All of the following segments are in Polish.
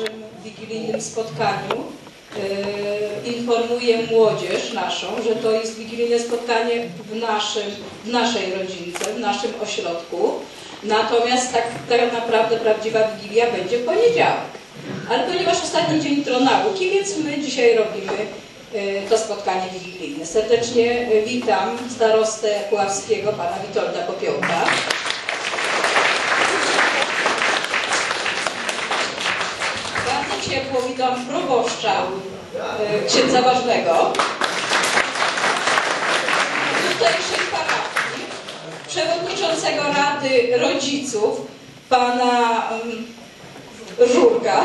naszym wigilijnym spotkaniu e, informuję młodzież naszą, że to jest wigilijne spotkanie w, naszym, w naszej rodzince, w naszym ośrodku. Natomiast tak, tak naprawdę prawdziwa wigilia będzie poniedziałek. Ale ponieważ ostatni dzień jutro nauki, więc my dzisiaj robimy e, to spotkanie wigilijne. Serdecznie e, witam starostę Puławskiego, pana Witolda Popiołka. Ciepło witam proboszcza e, księdza ważnego. Tutejszej parafii, przewodniczącego Rady Rodziców, pana um, Żurka.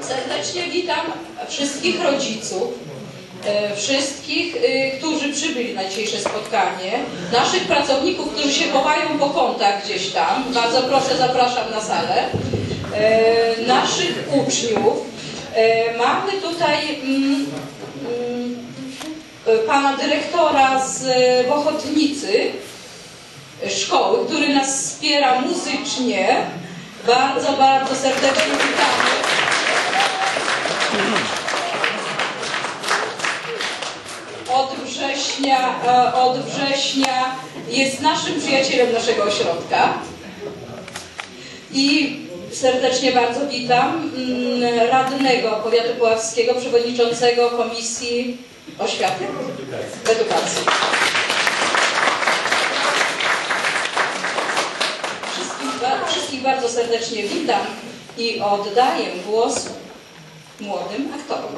Serdecznie witam wszystkich rodziców, wszystkich, e, którzy przybyli na dzisiejsze spotkanie, naszych pracowników, którzy się chowają po kątach gdzieś tam. Bardzo proszę, zapraszam na salę. E, Naszych uczniów. E, Mamy tutaj mm, mm, e, pana dyrektora z e, Bochotnicy szkoły, który nas wspiera muzycznie. Bardzo, bardzo serdecznie witamy. Września, e, od września jest naszym przyjacielem naszego ośrodka. I serdecznie bardzo witam mm, radnego powiatu puławskiego, przewodniczącego Komisji Oświaty, Edukacji. Wszystkich, wszystkich bardzo serdecznie witam i oddaję głos młodym aktorom.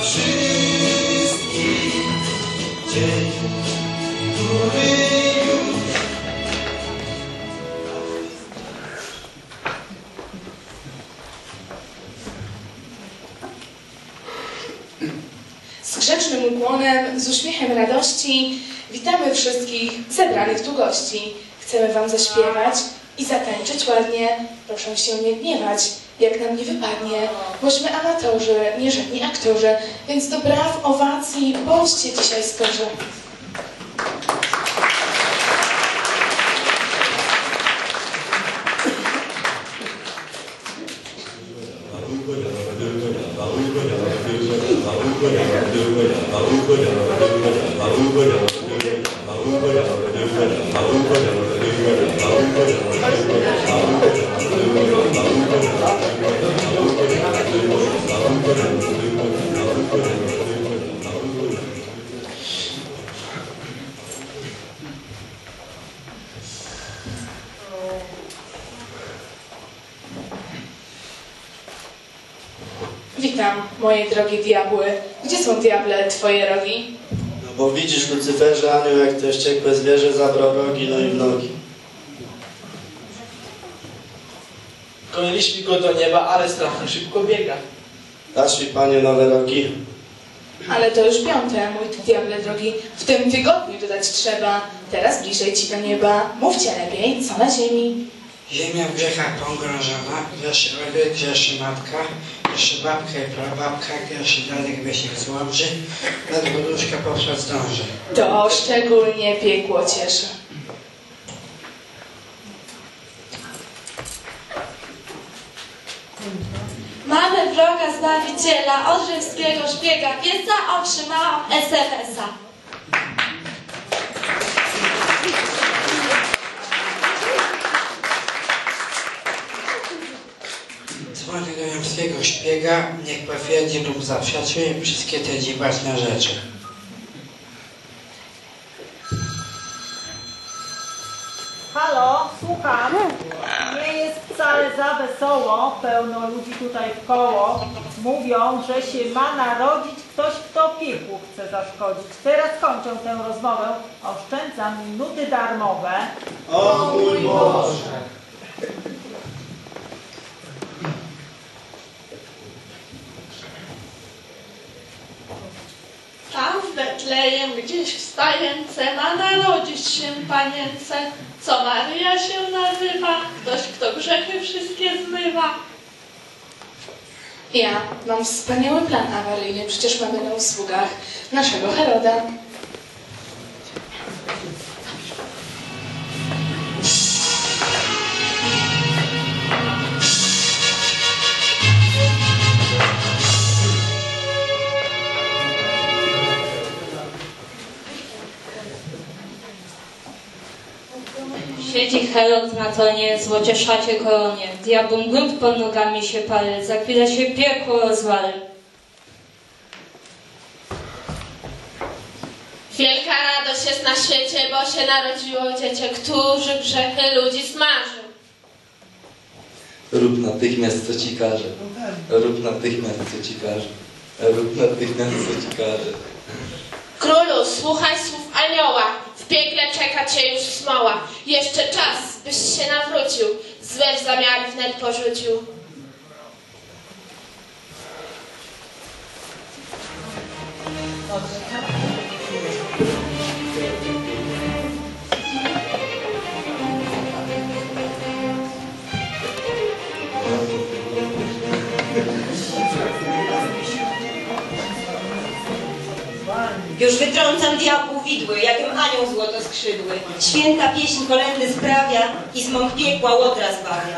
Wszystkich. Dzień, który już Z grzecznym ukłonem, z uśmiechem radości witamy wszystkich zebranych tu gości. Chcemy Wam zaśpiewać i zatańczyć ładnie. Proszę się nie gniewać, jak nam nie wypadnie. Bośmy amatorzy, nie żadni aktorzy, więc do braw, owacji bądźcie dzisiaj skorzy. Moje drogie diabły. Gdzie są diable, twoje rogi? No bo widzisz, Lucyferze, anioł jak to wściekłe zwierzę zabrał rogi, no i w nogi. Goniliśmy go do nieba, ale strasznie szybko biega. Dasz mi, panie, nowe rogi? Ale to już piąte, mój ty diable drogi. W tym tygodniu dodać trzeba. Teraz bliżej ci do nieba. Mówcie lepiej, co na ziemi. Ziemia w grzechach pogrążona, grzeszy ojciec, grzeszy matka, grzeszy babka i prababka, grzeszy dziadek wysiek złomży, nad poduszka powszedł zdąży. To szczególnie piekło cieszy. Mamy wroga Zbawiciela, od rzymskiego szpiega pieca otrzymałam SMS-a. Szpiega, niech potwierdzi lub zaprzeczy wszystkie te dziwaczne rzeczy. Halo, słucham. Nie jest wcale za wesoło, pełno ludzi tutaj w koło. Mówią, że się ma narodzić ktoś, kto piekłu chce zaszkodzić. Teraz kończę tę rozmowę, oszczędzam minuty darmowe. O mój Boże! Tam w Betlejem gdzieś w stajence ma narodzić się panience. Co Maryja się nazywa? Ktoś, kto grzechy wszystkie zmywa. Ja mam wspaniały plan awaryjny, przecież mamy na usługach naszego Heroda. Herod na tronie, złocieszacie koronie. Diabłom grunt pod nogami się pali, za chwilę się piekło rozwali. Wielka radość jest na świecie, bo się narodziło dziecię, którzy grzechy ludzi smaży. Rób natychmiast co ci każe. Rób natychmiast co ci każe. Rób natychmiast co ci każe. Królu, słuchaj słów anioła. W piekle czeka cię już smoła. Jeszcze czas, byś się nawrócił. Złe zamiary wnet porzucił. Już wytrącam diabłu widły, jakim anioł złoto skrzydły. Święta pieśń kolędy sprawia i smąg piekła łotra zbawia.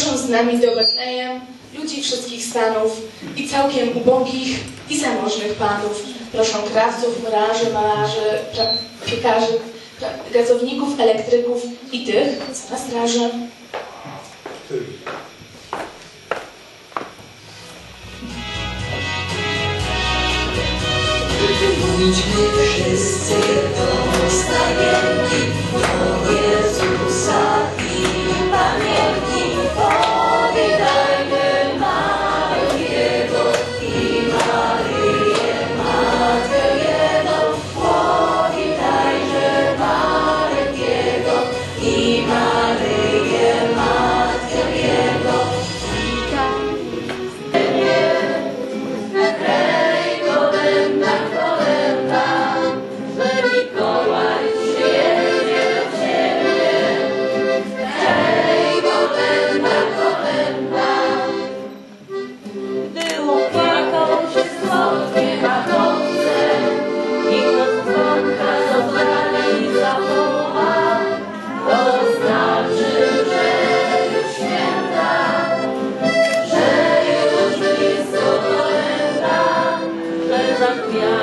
Proszę z nami do Betlejem ludzi wszystkich stanów i całkiem ubogich i zamożnych panów. Proszę krawców, mraży, malarzy, piekarzy, gazowników, elektryków i tych, co na straży. Idźmy wszyscy Gloria.